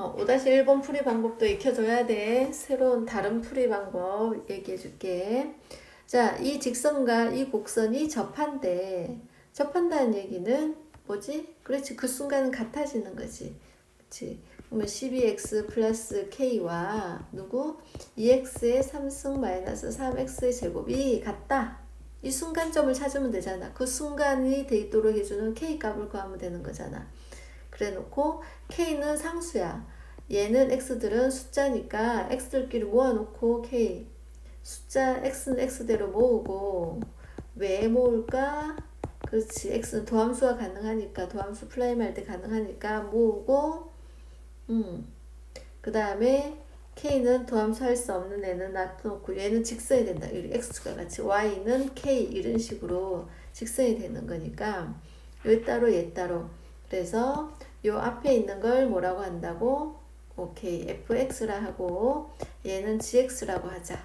어, 5-1번 풀이 방법도 익혀줘야 돼. 새로운 다른 풀이 방법 얘기해 줄게. 자, 이 직선과 이 곡선이 접한대. 접한다는 얘기는 뭐지? 그렇지. 그 순간은 같아지는 거지. 그치. 그러면 12x 플러스 k와 누구? 2x의 3승 마이너스 3x의 제곱이 같다. 이 순간점을 찾으면 되잖아. 그 순간이 돼 있도록 해주는 k 값을 구하면 되는 거잖아. 그래 놓고 k는 상수야. 얘는 x들은 숫자니까 x들끼리 모아놓고 k 숫자 x는 x대로 모으고 왜 모을까? 그렇지 x는 도함수가 가능하니까 도함수 플라임 할 때 가능하니까 모으고 음 그 다음에 k는 도함수 할 수 없는 애는 놔둬놓고 얘는 직선이 된다. 이 x가 같이 y는 k 이런 식으로 직선이 되는 거니까 얘 따로 얘 따로 그래서 요 앞에 있는 걸 뭐라고 한다고? 오케이 fx라 하고 얘는 gx라고 하자.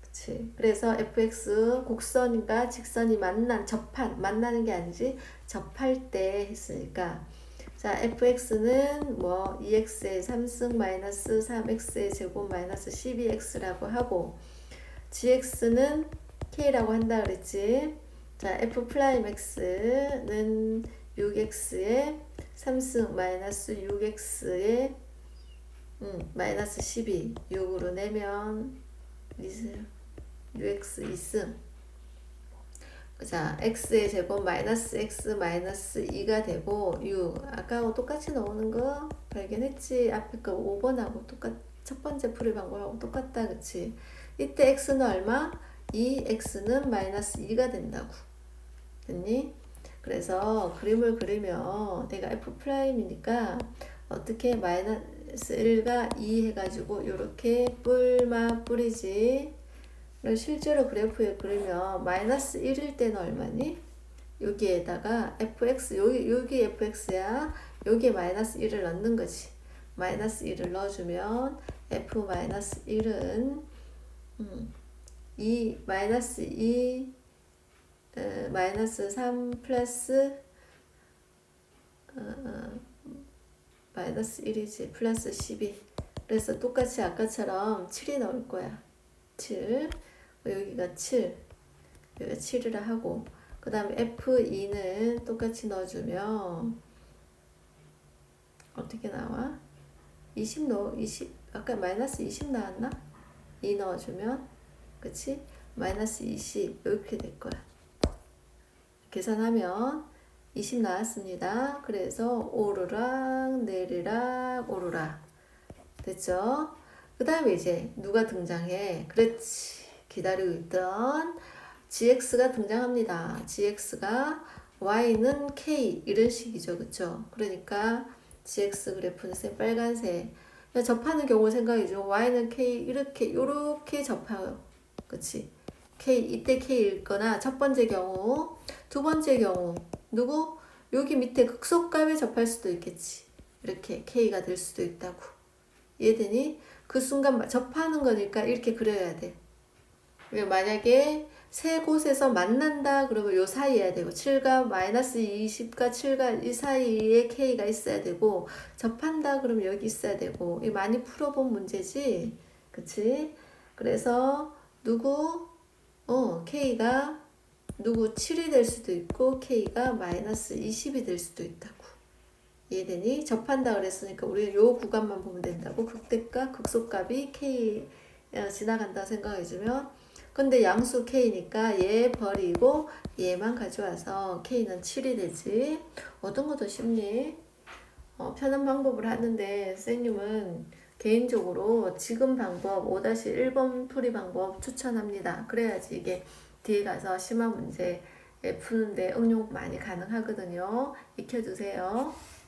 그치. 그래서 fx 곡선과 직선이 만난 접한 만나는 게 아니지 접할 때 했으니까 자 fx는 뭐 2x의 3승 마이너스 3x의 제곱 마이너스 12x라고 하고 gx는 k라고 한다 그랬지. 자 f 프라임 x는 6x의 3승 마이너스 6x의 음, 마이너스 12 6으로 내면 이세요 6x 2승. 자 x의 제곱 마이너스 x 마이너스 2가 되고 6 아까하고 똑같이 나오는 거 발견했지? 앞에 거 5번하고 똑같 첫 번째 풀이 방법하고 똑같다 그치? 이때 x는 얼마? 2x는 마이너스 2가 된다고. 됐니? 그래서 그림을 그리면 내가 f 프라임이니까 어떻게 마이너스 1과 2 해가지고 이렇게 뿔만 뿌리지? 실제로 그래프에 그리면 마이너스 1일 때는 얼마니? 여기에다가 fx 여기 여기 fx야. 여기에 마이너스 1을 넣는 거지. 마이너스 1을 넣어주면 f 마이너스 1은 음, 2 마이너스 2 에, 마이너스 3 플러스 어, 어, 마이너스 1이지 플러스 12 그래서 똑같이 아까처럼 7이 나올 거야 7 여기가 7 여기가 7이라 하고 그 다음에 F2는 똑같이 넣어주면 어떻게 나와? 20 넣어 20 아까 마이너스 20 나왔나? 2 넣어주면 그치? 마이너스 20 이렇게 될 거야 계산하면 20 나왔습니다 그래서 오르락 내리락 오르락 됐죠? 그 다음에 이제 누가 등장해? 그렇지. 기다리고 있던 gx가 등장합니다. gx가 y는 k 이런 식이죠. 그쵸? 그러니까 gx 그래프는 쌤 빨간색. 접하는 경우 생각이죠. y는 k 이렇게 요렇게 접해요. 그치? k 이때 k일 거나 첫 번째 경우 두 번째 경우 누구? 여기 밑에 극소값에 접할 수도 있겠지. 이렇게 k가 될 수도 있다고. 이해되니? 그 순간 접하는 거니까 이렇게 그려야 돼. 만약에 세 곳에서 만난다 그러면 요 사이에 해야 되고 7과 마이너스 20과 7과 이 사이에 K가 있어야 되고 접한다 그러면 여기 있어야 되고 이 많이 풀어본 문제지 그치 그래서 누구 어 K가 누구 7이 될 수도 있고 K가 마이너스 20이 될 수도 있다고 이해되니? 접한다 그랬으니까 우리 요 구간만 보면 된다고 극대값, 극소값이 K 어, 지나간다 생각해주면 근데 양수 K니까 얘 버리고 얘만 가져와서 K는 7이 되지 어떤 것도 쉽니? 어, 편한 방법을 하는데 쌤님은 개인적으로 지금 방법 5-1번 풀이 방법 추천합니다. 그래야지 이게 뒤에 가서 심한 문제 푸는데 응용 많이 가능하거든요. 익혀주세요.